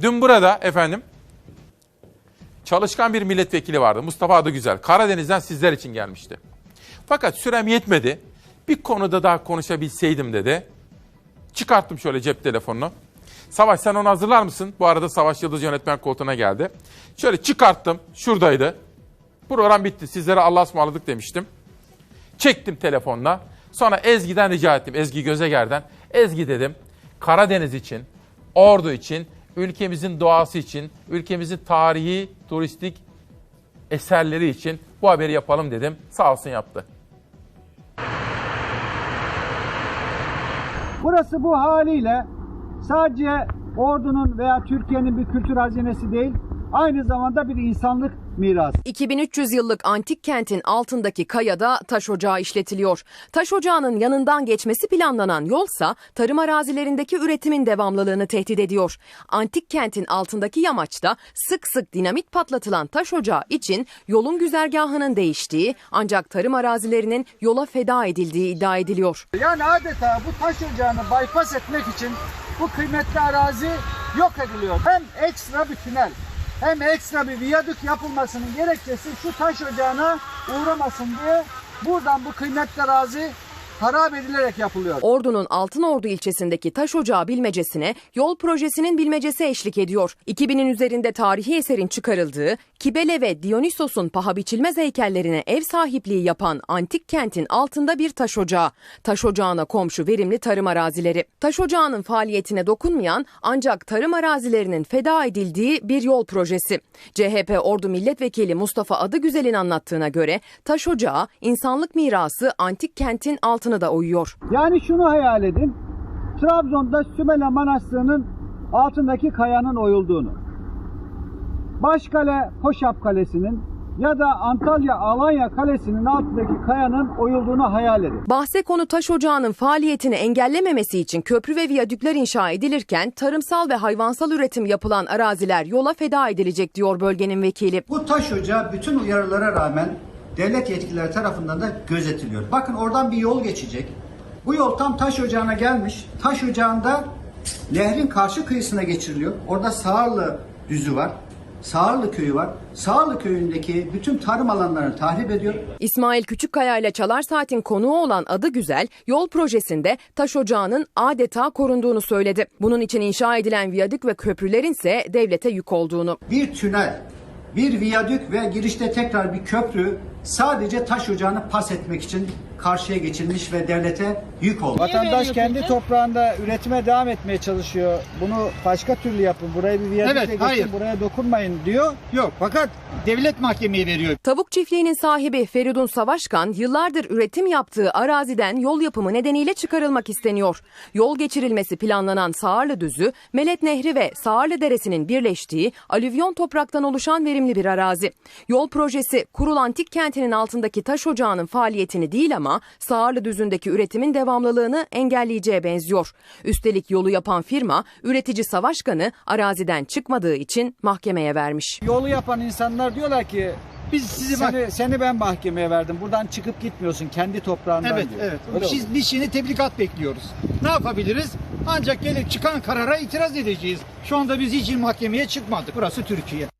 Dün burada efendim çalışkan bir milletvekili vardı. Mustafa Adıgüzel. Karadeniz'den sizler için gelmişti. Fakat sürem yetmedi. Bir konuda daha konuşabilseydim dedi. Çıkarttım şöyle cep telefonunu. Savaş sen onu hazırlar mısın? Bu arada Savaş Yıldız yönetmen koltuğuna geldi. Şöyle çıkarttım. Şuradaydı. Program bitti. Sizlere Allah'a ısmarladık demiştim. Çektim telefonla. Sonra Ezgi'den rica ettim. Ezgi Gözeger'den. Ezgi dedim. Karadeniz için, Ordu için, ülkemizin doğası için, ülkemizin tarihi, turistik eserleri için bu haberi yapalım dedim. Sağ olsun yaptı. Burası bu haliyle sadece ordunun veya Türkiye'nin bir kültür hazinesi değil, aynı zamanda bir insanlık mirası. 2300 yıllık antik kentin altındaki kayada taş ocağı işletiliyor. Taş ocağının yanından geçmesi planlanan yolsa tarım arazilerindeki üretimin devamlılığını tehdit ediyor. Antik kentin altındaki yamaçta sık sık dinamit patlatılan taş ocağı için yolun güzergahının değiştiği ancak tarım arazilerinin yola feda edildiği iddia ediliyor. Yani adeta bu taş ocağını bypass etmek için bu kıymetli arazi yok ediliyor. Hem ekstra bir tünel hem ekstra bir viyadük yapılmasının gerekçesi şu taş ocağına uğramasın diye buradan bu kıymetli arazi harap edilerek yapılıyor. Ordu'nun Altınordu ilçesindeki taş ocağı bilmecesine yol projesinin bilmecesi eşlik ediyor. 2000'in üzerinde tarihi eserin çıkarıldığı, Kibele ve Dionysos'un paha biçilmez heykellerine ev sahipliği yapan antik kentin altında bir taş ocağı. Taş ocağına komşu verimli tarım arazileri. Taş ocağının faaliyetine dokunmayan ancak tarım arazilerinin feda edildiği bir yol projesi. CHP Ordu Milletvekili Mustafa Adıgüzel'in anlattığına göre taş ocağı insanlık mirası antik kentin altını da oyuyor. Yani şunu hayal edin. Trabzon'da Sümele Manastırı'nın altındaki kayanın oyulduğunu. Başkale Hoşap Kalesi'nin ya da Antalya Alanya Kalesi'nin altındaki kayanın oyulduğunu hayal edin. Bahse konu taş ocağının faaliyetini engellememesi için köprü ve viyadükler inşa edilirken tarımsal ve hayvansal üretim yapılan araziler yola feda edilecek diyor bölgenin vekili. Bu taş ocağı bütün uyarılara rağmen devlet yetkilileri tarafından da gözetiliyor. Bakın oradan bir yol geçecek. Bu yol tam taş ocağına gelmiş. Taş ocağında nehrin karşı kıyısına geçiriliyor. Orada Sağırlı düzü var. Sağırlı köyü var. Sağırlı köyündeki bütün tarım alanlarını tahrip ediyor. İsmail Küçükkaya ile Çalar Saat'in konuğu olan adı güzel yol projesinde taş ocağının adeta korunduğunu söyledi. Bunun için inşa edilen viyadük ve köprülerin ise devlete yük olduğunu. Bir tünel, bir viyadük ve girişte tekrar bir köprü sadece taş ocağını pas etmek için karşıya geçilmiş ve devlete yük oldu. Vatandaş kendi toprağında üretime devam etmeye çalışıyor. Bunu başka türlü yapın. Buraya bir viyadükle Evet, geçin, hayır. buraya dokunmayın diyor. Yok fakat devlet mahkemeye veriyor. Tavuk çiftliğinin sahibi Feridun Savaşkan yıllardır üretim yaptığı araziden yol yapımı nedeniyle çıkarılmak isteniyor. Yol geçirilmesi planlanan Sağırlı Düzü, Melet Nehri ve Sağırlı Deresi'nin birleştiği alüvyon topraktan oluşan verimli bir arazi. Yol projesi Kurul Antik Kenti'nin altındaki taş ocağının faaliyetini değil ama Sağırlı Düzü'ndeki üretimin devamlılığını engelleyeceğe benziyor. Üstelik yolu yapan firma üretici Savaşkan'ı araziden çıkmadığı için mahkemeye vermiş. Yolu yapan insanlar diyorlar ki Biz sizi bak. seni, seni ben mahkemeye verdim. Buradan çıkıp gitmiyorsun kendi toprağından Evet diyor. evet. Öyle Biz, biz şimdi tebligat bekliyoruz. Ne yapabiliriz? Ancak gelip çıkan karara itiraz edeceğiz. Şu anda biz hiç mahkemeye çıkmadık. Burası Türkiye.